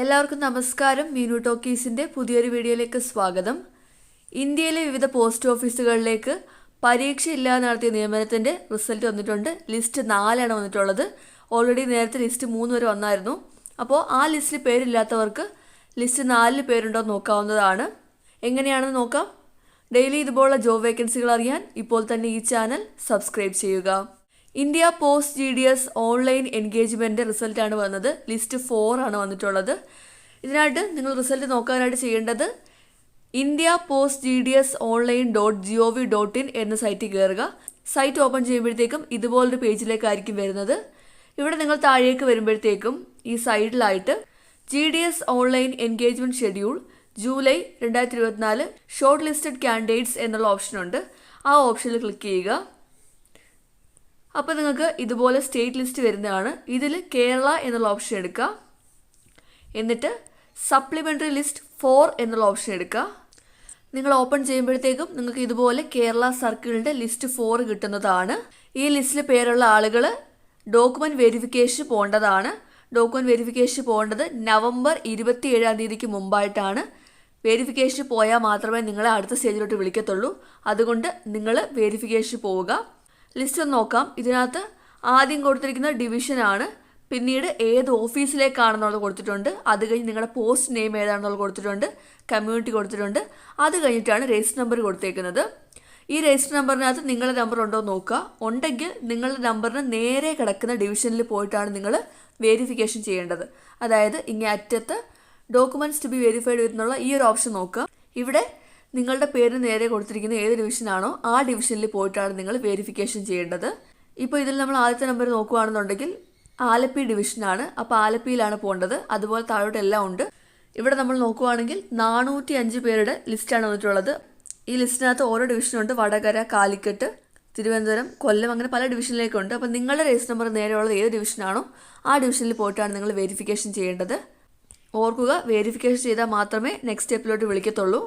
എല്ലാവർക്കും നമസ്കാരം. മീനു ടോക്കീസിന്റെ പുതിയൊരു വീഡിയോയിലേക്ക് സ്വാഗതം. ഇന്ത്യയിലെ വിവിധ പോസ്റ്റ് ഓഫീസുകളിലേക്ക് പരീക്ഷയില്ലാതെ നടത്തിയ നിയമനത്തിന്റെ റിസൾട്ട് വന്നിട്ടുണ്ട്. ലിസ്റ്റ് നാലാണ് വന്നിട്ടുള്ളത്. ഓൾറെഡി നേരത്തെ ലിസ്റ്റ് മൂന്ന് വരെ വന്നായിരുന്നു. അപ്പോൾ ആ ലിസ്റ്റിൽ പേരില്ലാത്തവർക്ക് ലിസ്റ്റ് നാലിൽ പേരുണ്ടോ നോക്കാവുന്നതാണ്. എങ്ങനെയാണെന്ന് നോക്കാം. ഡെയിലി ഇതുപോലുള്ള ജോബ് വേക്കൻസികൾ അറിയാൻ ഇപ്പോൾ തന്നെ ഈ ചാനൽ സബ്സ്ക്രൈബ് ചെയ്യുക. India post G D S online engagement റിസൾട്ടാണ് വന്നത്. ലിസ്റ്റ് ഫോർ ആണ് വന്നിട്ടുള്ളത്. ഇതിനായിട്ട് നിങ്ങൾ റിസൾട്ട് നോക്കാനായിട്ട് ചെയ്യേണ്ടത് India post G D S online dot G O V dot in എന്ന സൈറ്റിൽ കയറുക സൈറ്റ് ഓപ്പൺ ചെയ്യുമ്പോഴത്തേക്കും ഇതുപോലൊരു പേജിലേക്കായിരിക്കും വരുന്നത്. ഇവിടെ നിങ്ങൾ താഴേക്ക് വരുമ്പോഴത്തേക്കും ഈ സൈഡിലായിട്ട് G D S online engagement schedule July രണ്ടായിരത്തി ഇരുപത്തിനാല് ഷോർട്ട് ലിസ്റ്റഡ് കാൻഡിഡേറ്റ്സ് എന്നുള്ള ഓപ്ഷനുണ്ട്. ആ ഓപ്ഷനിൽ ക്ലിക്ക് ചെയ്യുക. അപ്പോൾ നിങ്ങൾക്ക് ഇതുപോലെ സ്റ്റേറ്റ് ലിസ്റ്റ് വരുന്നതാണ്. ഇതിൽ കേരള എന്നുള്ള ഓപ്ഷൻ എടുക്കുക. എന്നിട്ട് സപ്ലിമെന്ററി ലിസ്റ്റ് ഫോർ എന്നുള്ള ഓപ്ഷൻ എടുക്കുക. നിങ്ങൾ ഓപ്പൺ ചെയ്യുമ്പോഴത്തേക്കും നിങ്ങൾക്ക് ഇതുപോലെ കേരള സർക്കിളിന്റെ ലിസ്റ്റ് ഫോർ കിട്ടുന്നതാണ്. ഈ ലിസ്റ്റിൽ പേരുള്ള ആളുകൾ ഡോക്യുമെന്റ് വെരിഫിക്കേഷൻ പോകേണ്ടതാണ് ഡോക്യുമെന്റ് വെരിഫിക്കേഷൻ പോകേണ്ടത് നവംബർ ഇരുപത്തി ഏഴാം തീയതിക്ക് മുമ്പായിട്ടാണ്. വെരിഫിക്കേഷൻ പോയാൽ മാത്രമേ നിങ്ങളെ അടുത്ത സ്റ്റേജിലോട്ട് വിളിക്കത്തുള്ളൂ. അതുകൊണ്ട് നിങ്ങൾ വെരിഫിക്കേഷൻ പോവുക. ലിസ്റ്റ് ഒന്ന് നോക്കാം. ഇതിനകത്ത് ആദ്യം കൊടുത്തിരിക്കുന്ന ഡിവിഷൻ ആണ്. പിന്നീട് ഏത് ഓഫീസിലേക്കാണെന്നുള്ളത് കൊടുത്തിട്ടുണ്ട്. അത് കഴിഞ്ഞ് നിങ്ങളുടെ പോസ്റ്റ് നെയിം ഏതാണെന്നുള്ളത് കൊടുത്തിട്ടുണ്ട്. കമ്മ്യൂണിറ്റി കൊടുത്തിട്ടുണ്ട്. അത് കഴിഞ്ഞിട്ടാണ് രജിസ്റ്റർ നമ്പർ കൊടുത്തേക്കുന്നത്. ഈ രജിസ്റ്റർ നമ്പറിനകത്ത് നിങ്ങളുടെ നമ്പർ ഉണ്ടോ നോക്കുക. ഉണ്ടെങ്കിൽ നിങ്ങളുടെ നമ്പറിന് നേരെ കിടക്കുന്ന ഡിവിഷനിൽ പോയിട്ടാണ് നിങ്ങൾ വെരിഫിക്കേഷൻ ചെയ്യേണ്ടത്. അതായത് ഇങ്ങനെ അറ്റത്ത് ഡോക്യുമെന്റ്സ് ടു ബി വെരിഫൈഡ് എന്നുള്ള ഈ ഒരു ഓപ്ഷൻ നോക്കുക. ഇവിടെ നിങ്ങളുടെ പേര് നേരെ കൊടുത്തിരിക്കുന്ന ഏത് ഡിവിഷനാണോ ആ ഡിവിഷനിൽ പോയിട്ടാണ് നിങ്ങൾ വെരിഫിക്കേഷൻ ചെയ്യേണ്ടത്. ഇപ്പോൾ ഇതിൽ നമ്മൾ ആദ്യത്തെ നമ്പർ നോക്കുകയാണെന്നുണ്ടെങ്കിൽ ആലപ്പി ഡിവിഷനാണ്. അപ്പോൾ ആലപ്പിയിലാണ് പോകേണ്ടത്. അതുപോലെ താഴോട്ട് എല്ലാം ഉണ്ട്. ഇവിടെ നമ്മൾ നോക്കുകയാണെങ്കിൽ നാനൂറ്റി അഞ്ച് പേരുടെ ലിസ്റ്റാണ് വന്നിട്ടുള്ളത്. ഈ ലിസ്റ്റിനകത്ത് ഓരോ ഡിവിഷനുണ്ട് വടകര കാലിക്കറ്റ് തിരുവനന്തപുരം കൊല്ലം അങ്ങനെ പല ഡിവിഷനിലേക്കുണ്ട് അപ്പോൾ നിങ്ങളുടെ രജിസ്റ്റർ നമ്പർ നേരെയുള്ളത് ഏത് ഡിവിഷനാണോ ആ ഡിവിഷനിൽ പോയിട്ടാണ് നിങ്ങൾ വെരിഫിക്കേഷൻ ചെയ്യേണ്ടത്. ഓർക്കുക വെരിഫിക്കേഷൻ ചെയ്താൽ മാത്രമേ നെക്സ്റ്റ് സ്റ്റെപ്പിലോട്ട് വിളിക്കത്തുള്ളൂ.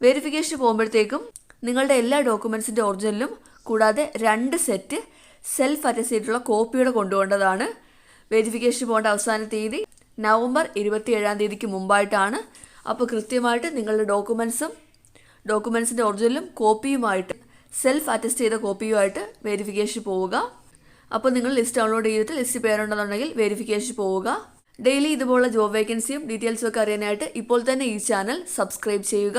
വെരിഫിക്കേഷൻ പോകുമ്പോഴത്തേക്കും നിങ്ങളുടെ എല്ലാ ഡോക്യുമെൻസിന്റെ ഒറിജിനലും കൂടാതെ രണ്ട് സെറ്റ് സെൽഫ് അറ്റസ്റ്റ് ചെയ്തിട്ടുള്ള കോപ്പിയുടെ കൊണ്ടുപോകേണ്ടതാണ്. വെരിഫിക്കേഷൻ പോകേണ്ട അവസാന തീയതി നവംബർ ഇരുപത്തി ഏഴാം തീയതിക്ക് മുമ്പായിട്ടാണ്. അപ്പോൾ കൃത്യമായിട്ട് നിങ്ങളുടെ ഡോക്യുമെൻസും ഡോക്യുമെൻസിന്റെ ഒറിജിനലും കോപ്പിയുമായിട്ട് സെൽഫ് അറ്റസ്റ്റ് ചെയ്ത കോപ്പിയുമായിട്ട് വെരിഫിക്കേഷൻ പോവുക. അപ്പോൾ നിങ്ങൾ ലിസ്റ്റ് ഡൗൺലോഡ് ചെയ്തിട്ട് ലിസ്റ്റ് പേരുണ്ടെന്നുണ്ടെങ്കിൽ വെരിഫിക്കേഷൻ പോവുക. ഡെയിലി ഇതുപോലുള്ള ജോബ് വേക്കൻസിയും ഡീറ്റെയിൽസും ഒക്കെ അറിയാനായിട്ട് ഇപ്പോൾ തന്നെ ഈ ചാനൽ സബ്സ്ക്രൈബ് ചെയ്യുക.